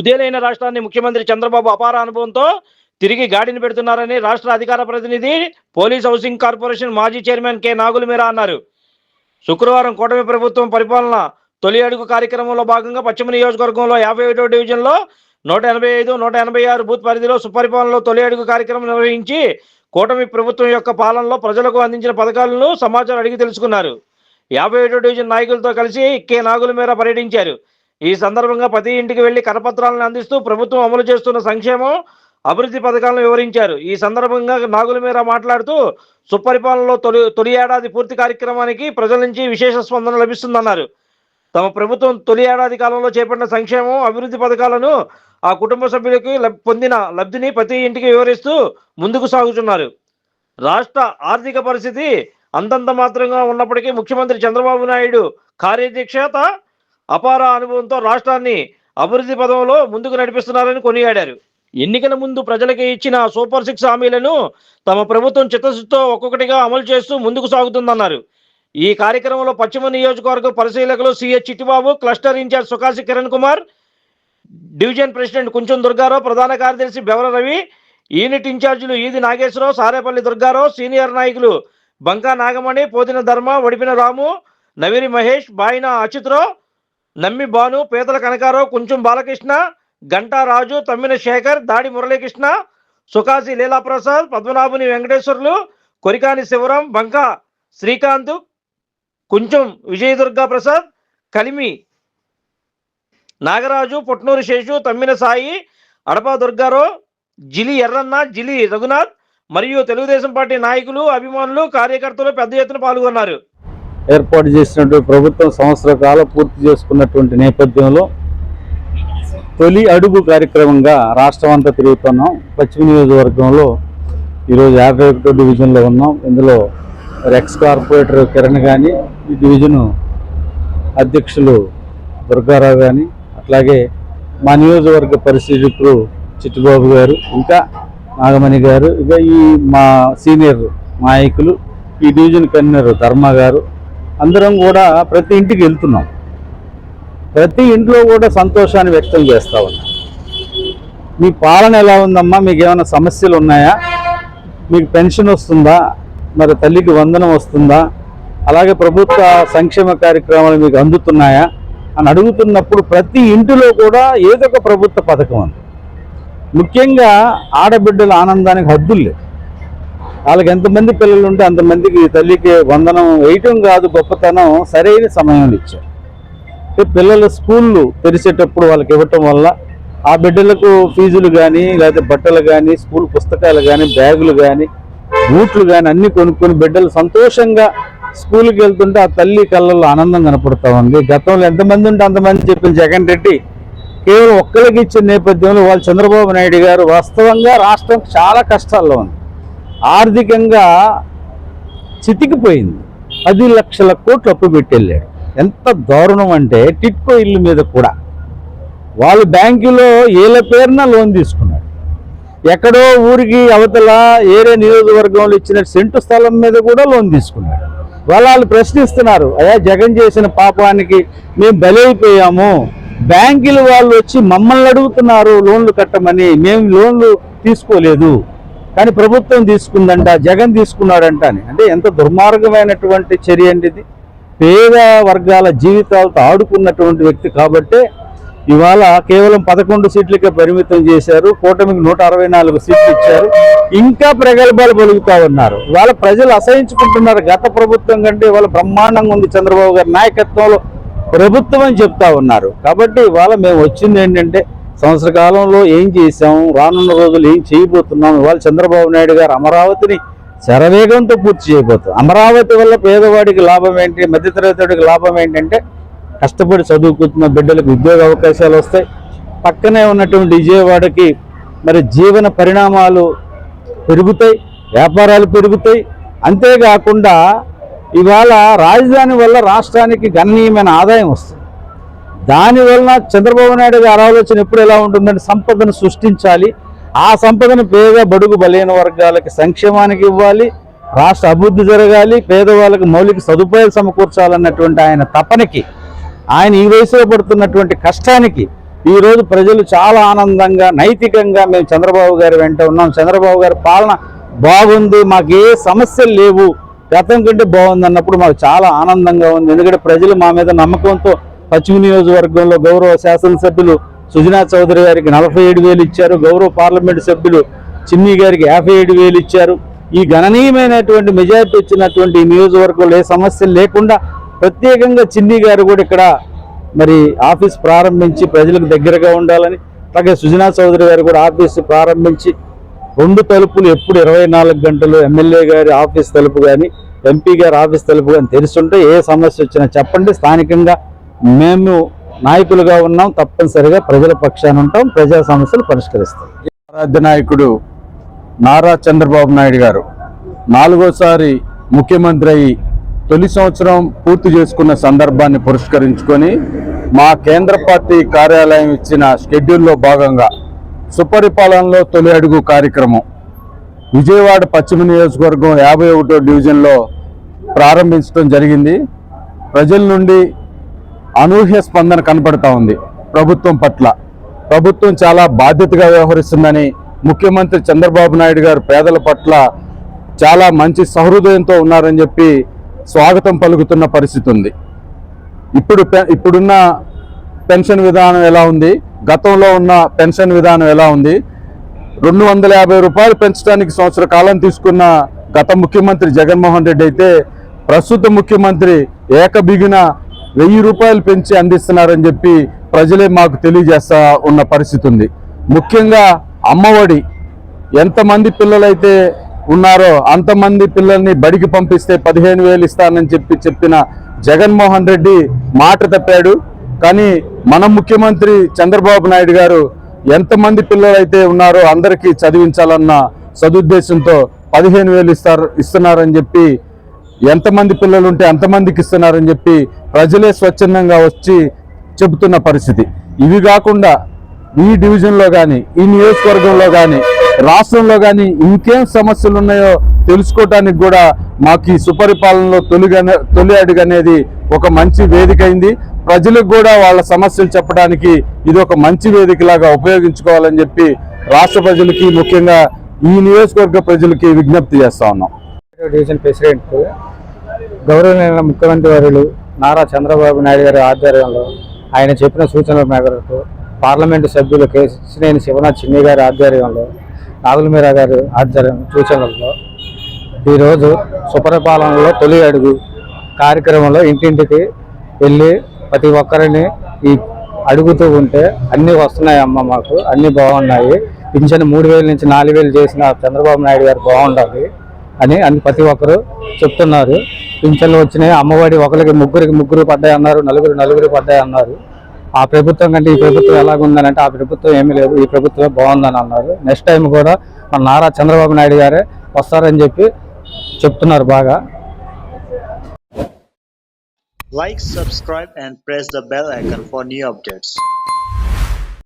కుదేలైన రాష్ట్రాన్ని ముఖ్యమంత్రి చంద్రబాబు అపార అనుభవంతో తిరిగి గాడిని పెడుతున్నారని రాష్ట్ర అధికార ప్రతినిధి పోలీస్ హౌసింగ్ కార్పొరేషన్ మాజీ చైర్మన్ కె. నాగుల మీరా అన్నారు. శుక్రవారం కూటమి ప్రభుత్వం పరిపాలన తొలి అడుగు కార్యక్రమంలో భాగంగా పశ్చిమ నియోజకవర్గంలో యాభై ఒకటో డివిజన్లో నూట ఎనభై ఐదు నూట ఎనభై ఆరు బూత్ పరిధిలో సుపరిపాలనలో తొలి అడుగు కార్యక్రమం నిర్వహించి కూటమి ప్రభుత్వం యొక్క పాలనలో ప్రజలకు అందించిన పథకాలను సమాచారం అడిగి తెలుసుకున్నారు. యాభై ఏడో డివిజన్ నాయకులతో కలిసి కె. నాగుల మేర పర్యటించారు. ఈ సందర్భంగా ప్రతి ఇంటికి వెళ్ళి కరపత్రాలను అందిస్తూ ప్రభుత్వం అమలు చేస్తున్న సంక్షేమం అభివృద్ధి పథకాలను వివరించారు. ఈ సందర్భంగా నాగుల మేర మాట్లాడుతూ సుపరిపాలనలో తొలి తొలి ఏడాది పూర్తి కార్యక్రమానికి ప్రజల నుంచి విశేష స్పందన లభిస్తుందన్నారు. తమ ప్రభుత్వం తొలి ఏడాది కాలంలో చేపట్టిన సంక్షేమం అభివృద్ధి పథకాలను ఆ కుటుంబ సభ్యులకి లబ్- పొందిన లబ్ధిని ప్రతి ఇంటికి వివరిస్తూ ముందుకు సాగుతున్నారు. రాష్ట్ర ఆర్థిక పరిస్థితి అంతంత మాత్రంగా ఉన్నప్పటికీ ముఖ్యమంత్రి చంద్రబాబు నాయుడు కార్యదీక్షత అపార అనుభవంతో రాష్ట్రాన్ని అభివృద్ధి పదంలో ముందుకు నడిపిస్తున్నారని కొనియాడారు. ఎన్నికల ముందు ప్రజలకి ఇచ్చిన సూపర్ సిక్స్ హామీలను తమ ప్రభుత్వం చిత్తశుద్ధితో ఒక్కొక్కటిగా అమలు చేస్తూ ముందుకు సాగుతుందన్నారు. ఈ కార్యక్రమంలో పశ్చిమ నియోజకవర్గ పరిశీలకులు CH Chittibabu cluster in charge Sukasi Kiran Kumar division president Kuncham Durgarao ప్రధాన కార్యదర్శి బెవర రవి యూనిట్ ఇన్ఛార్జీలు ఈది నాగేశ్వరరావు సారేపల్లి దుర్గారావు సీనియర్ నాయకులు బంకా నాగమణి పోతిన ధర్మ వడిపిన రాము నవిరి మహేష్ బాయిన అచ్యుతరావు నమ్మి భాను పీతల కనకారావు కొంచెం బాలకృష్ణ గంటా రాజు తమ్మిన శేఖర్ దాడి మురళీకృష్ణ సుఖాసి లీలాప్రసాద్ పద్మనాభుని వెంకటేశ్వర్లు కొరికాని శివరాం బంకా శ్రీకాంత్ కుంచం విజయదుర్గా ప్రసాద్ కలిమి నాగరాజు పుట్నూరు శేషు తమ్మిన సాయి అడప దుర్గారావు జిలి ఎర్రన్న జిలి రఘునాథ్ మరియు తెలుగుదేశం పార్టీ నాయకులు అభిమానులు కార్యకర్తలు పెద్ద ఎత్తున పాల్గొన్నారు. ఏర్పాటు చేసినటువంటి ప్రభుత్వం సంవత్సర కాలం పూర్తి చేసుకున్నటువంటి నేపథ్యంలో తొలి అడుగు కార్యక్రమంగా రాష్ట్రం అంతా తిరుగుతున్నాం. పశ్చిమ నియోజకవర్గంలో ఈరోజు యాభై ఒకటో డివిజన్లో ఉన్నాం. ఇందులో ఎక్స్ కార్పొరేటర్ కిరణ్ కానీ ఈ డివిజను అధ్యక్షులు దుర్గారావు కానీ అట్లాగే మా నియోజకవర్గ పరిశీలకులు చిట్టుబాబు గారు ఇంకా నాగమణి గారు ఇక ఈ మా సీనియర్ నాయకులు ఈ డివిజన్ కన్వీనర్ ధర్మ గారు అందరం కూడా ప్రతి ఇంటికి వెళ్తున్నాం. ప్రతి ఇంట్లో కూడా సంతోషాన్ని వ్యక్తం చేస్తా ఉన్నాం. మీ పాలన ఎలా ఉందమ్మా? మీకు ఏమైనా సమస్యలు ఉన్నాయా? మీకు పెన్షన్ వస్తుందా? మరి తల్లికి వందనం వస్తుందా? అలాగే ప్రభుత్వ సంక్షేమ కార్యక్రమాలు మీకు అందుతున్నాయా? అని అడుగుతున్నప్పుడు ప్రతి ఇంటిలో కూడా ఏదో ఒక ప్రభుత్వ పథకం ఉంది. ముఖ్యంగా ఆడబిడ్డల ఆనందానికి హద్దులు లేవు. వాళ్ళకి ఎంతమంది పిల్లలు ఉంటే అంతమందికి తల్లికి వందనం వేయటం కాదు గొప్పతనం సరైన సమయంలో ఇచ్చారు. పిల్లల స్కూళ్ళు తెరిచేటప్పుడు వాళ్ళకి ఇవ్వటం వల్ల ఆ బిడ్డలకు ఫీజులు కానీ లేకపోతే బట్టలు కానీ స్కూల్ పుస్తకాలు కానీ బ్యాగులు కానీ బూట్లు కానీ అన్ని కొనుక్కొని బిడ్డలు సంతోషంగా స్కూల్కి వెళ్తుంటే ఆ తల్లి కళ్ళల్లో ఆనందం కనపడుతూ ఉంది. గతంలో ఎంతమంది ఉంటే అంతమంది చెప్పిన జగన్ రెడ్డి కేవలం ఒక్కరికి ఇచ్చిన నేపథ్యంలో వాళ్ళు చంద్రబాబు నాయుడు గారు వాస్తవంగా రాష్ట్రం చాలా కష్టాల్లో ఉంది. ఆర్థికంగా చితికిపోయింది. పది లక్షల కోట్లు అప్పు పెట్టి ఎంత దారుణం అంటే టిట్కో ఇల్లు మీద కూడా. వాళ్ళు బ్యాంకులో ఏళ్ళ పేరున లోన్ తీసుకున్నారు. ఎక్కడో ఊరికి అవతల ఏరే నియోజకవర్గంలో ఇచ్చిన సెంటు స్థలం మీద కూడా లోన్ తీసుకున్నారు. వాళ్ళు వాళ్ళు ప్రశ్నిస్తున్నారు అయ్యా జగన్ చేసిన పాపానికి మేము బలైపోయాము బ్యాంకులు వాళ్ళు వచ్చి మమ్మల్ని అడుగుతున్నారు లోన్లు కట్టమని. మేము లోన్లు తీసుకోలేదు. కానీ ప్రభుత్వం తీసుకుందంట జగన్ తీసుకున్నాడంట అని. అంటే ఎంత దుర్మార్గమైనటువంటి చర్య అండి ఇది. పేద వర్గాల జీవితాలతో ఆడుకున్నటువంటి వ్యక్తి కాబట్టే ఇవాళ కేవలం పదకొండు సీట్లకే పరిమితం చేశారు. కూటమికి నూట అరవై నాలుగు సీట్లు ఇచ్చారు. ఇంకా ప్రగల్భాలు పలుకుతా ఉన్నారు. వాళ్ళ ప్రజలు అసహించుకుంటున్నారు. గత ప్రభుత్వం కంటే ఇవాళ బ్రహ్మాండంగా ఉంది చంద్రబాబు గారి నాయకత్వంలో ప్రభుత్వం అని చెప్తా ఉన్నారు. కాబట్టి ఇవాళ మేము వచ్చింది ఏంటంటే సంవత్సర కాలంలో ఏం చేశాం? రానున్న రోజులు ఏం చేయబోతున్నాం? ఇవాళ చంద్రబాబు నాయుడు గారు అమరావతిని శరవేగంతో పూర్తి చేయబోతుంది అమరావతి వల్ల పేదవాడికి లాభం ఏంటి? మధ్యతరగతికి లాభం ఏంటంటే కష్టపడి చదువుకుంటున్న బిడ్డలకు ఉద్యోగ అవకాశాలు వస్తాయి. పక్కనే ఉన్నటువంటి విజయవాడకి మరి జీవన పరిణామాలు పెరుగుతాయి వ్యాపారాలు పెరుగుతాయి. అంతేకాకుండా ఇవాళ రాజధాని వల్ల రాష్ట్రానికి గణనీయమైన ఆదాయం వస్తుంది. దానివలన చంద్రబాబు నాయుడు గారి ఆలోచన ఎప్పుడు ఎలా ఉంటుందంటే సంపదను సృష్టించాలి. ఆ సంపదను పేద బడుగు బలైన వర్గాలకి సంక్షేమానికి ఇవ్వాలి. రాష్ట్ర అభివృద్ధి జరగాలి. పేదవాళ్ళకి మౌలిక సదుపాయాలు సమకూర్చాలన్నటువంటి ఆయన తపనకి ఆయన ఈ వయసులో పడుతున్నటువంటి కష్టానికి ఈ రోజు ప్రజలు చాలా ఆనందంగా నైతికంగా మేము చంద్రబాబు గారి వెంట ఉన్నాం. చంద్రబాబు గారి పాలన బాగుంది. మాకు ఏ సమస్యలు లేవు. గతం కంటే బాగుంది అన్నప్పుడు మాకు చాలా ఆనందంగా ఉంది. ఎందుకంటే ప్రజలు మా మీద నమ్మకంతో పశ్చిమ నియోజకవర్గంలో గౌరవ శాసనసభ్యులు సుజనా చౌదరి గారికి నలభై ఏడు వేలు ఇచ్చారు. గౌరవ పార్లమెంటు సభ్యులు చిన్ని గారికి యాభై ఏడు వేలు ఇచ్చారు. ఈ గణనీయమైనటువంటి మెజారిటీ వచ్చినటువంటి నియోజకవర్గంలో ఏ సమస్యలు లేకుండా ప్రత్యేకంగా చిన్ని గారు కూడా ఇక్కడ మరి ఆఫీస్ ప్రారంభించి ప్రజలకు దగ్గరగా ఉండాలని అలాగే సుజనా చౌదరి గారు కూడా ఆఫీస్ ప్రారంభించి రెండు తలుపులు ఎప్పుడు ఇరవై నాలుగు గంటలు ఎమ్మెల్యే గారి ఆఫీస్ తలుపు కానీ ఎంపీ గారి ఆఫీస్ తలుపు కానీ తెరిచుంటే ఏ సమస్య వచ్చినా చెప్పండి. స్థానికంగా మేము నాయకులుగా ఉన్నాం తప్పనిసరిగా ప్రజల పక్షాన ఉంటాం ప్రజా సమస్యలు పరిష్కరిస్తాం. ఆరాధ్య నాయకుడు నారా చంద్రబాబు నాయుడు గారు నాలుగోసారి ముఖ్యమంత్రి అయి తొలి సంవత్సరం పూర్తి చేసుకున్న సందర్భాన్ని పురస్కరించుకొని మా కేంద్ర పార్టీ కార్యాలయం ఇచ్చిన షెడ్యూల్లో భాగంగా సుపరిపాలనలో తొలి అడుగు కార్యక్రమం విజయవాడ పశ్చిమ నియోజకవర్గం యాభై ఒకటో డివిజన్లో ప్రారంభించడం జరిగింది. ప్రజల నుండి అనూహ్య స్పందన కనపడతా ఉంది ప్రభుత్వం పట్ల. ప్రభుత్వం చాలా బాధ్యతగా వ్యవహరిస్తుందని ముఖ్యమంత్రి చంద్రబాబు నాయుడు గారు పేదల పట్ల చాలా మంచి సహృదయంతో ఉన్నారని చెప్పి స్వాగతం పలుకుతున్న పరిస్థితి ఉంది. ఇప్పుడు పె- ఇప్పుడున్న పెన్షన్ విధానం ఎలా ఉంది? గతంలో ఉన్న పెన్షన్ విధానం ఎలా ఉంది? రెండు వందల యాభై రూపాయలు పెంచడానికి సంవత్సర కాలం తీసుకున్న గత ముఖ్యమంత్రి జగన్మోహన్ రెడ్డి అయితే ప్రస్తుత ముఖ్యమంత్రి ఏకబిగిన వెయ్యి రూపాయలు పెంచి అందిస్తున్నారని చెప్పి ప్రజలే మాకు తెలియజేస్తా ఉన్న పరిస్థితి ఉంది. ముఖ్యంగా అమ్మఒడి ఎంతమంది పిల్లలైతే ఉన్నారో అంతమంది పిల్లల్ని బడికి పంపిస్తే పదిహేను వేలు ఇస్తానని చెప్పి చెప్పిన జగన్మోహన్ రెడ్డి మాట తప్పాడు. కానీ మన ముఖ్యమంత్రి చంద్రబాబు నాయుడు గారు ఎంతమంది పిల్లలైతే ఉన్నారో అందరికీ చదివించాలన్న సదుద్దేశంతో పదిహేను వేలు ఇస్తారు ఇస్తున్నారని చెప్పి ఎంతమంది పిల్లలు ఉంటే అంతమందికి ఇస్తున్నారని చెప్పి ప్రజలే స్వచ్ఛందంగా వచ్చి చెబుతున్న పరిస్థితి. ఇవి కాకుండా ఈ డివిజన్లో కానీ ఈ నియోజకవర్గంలో కానీ రాష్ట్రంలో కానీ ఇంకేం సమస్యలు ఉన్నాయో తెలుసుకోవటానికి కూడా మాకు ఈ సుపరిపాలనలో తొలిగా తొలి అడుగు అనేది ఒక మంచి వేదిక అయింది. ప్రజలకు కూడా వాళ్ళ సమస్యలు చెప్పడానికి ఇది ఒక మంచి వేదికలాగా ఉపయోగించుకోవాలని చెప్పి రాష్ట్ర ప్రజలకి ముఖ్యంగా ఈ నియోజకవర్గ ప్రజలకి విజ్ఞప్తి చేస్తా ఉన్నాం. డివిజన్ ప్రెసిడెంట్ గౌరవనీయ ముఖ్యమంత్రి వర్యులు నారా చంద్రబాబు నాయుడు గారి ఆధ్వర్యంలో ఆయన చెప్పిన సూచనల మేరకు పార్లమెంటు సభ్యులు కేసినేని శివనాథ్ చిన్ని గారి ఆధ్వర్యంలో నాగులమీరా గారి ఆధ్వర్యం సూచనలలో ఈరోజు సుపరిపాలనలో తొలి అడుగు కార్యక్రమంలో ఇంటింటికి వెళ్ళి ప్రతి ఒక్కరిని ఈ అడుగుతూ ఉంటే అన్నీ వస్తున్నాయి అమ్మ మాకు అన్నీ బాగున్నాయి. పింఛన్ మూడు వేల నుంచి నాలుగు వేలు చేసిన చంద్రబాబు నాయుడు గారు బాగుండాలి. అని అని ప్రతి ఒక్కరు చెప్తున్నారు. పింఛన్లు వచ్చినాయి అమ్మఒడి ఒకరికి ముగ్గురికి ముగ్గురు పడ్డాయి అన్నారు నలుగురు నలుగురు పడ్డాయి అన్నారు. ఆ ప్రభుత్వం కంటే ఈ ప్రభుత్వం ఎలాగుందని అంటే ఆ ప్రభుత్వం ఏమీ లేదు ఈ ప్రభుత్వమే బాగుందని అన్నారు. నెక్స్ట్ టైం కూడా మన నారా చంద్రబాబు నాయుడు గారే వస్తారని చెప్పి చెప్తున్నారు బాగా. Like subscribe and press the bell icon for new updates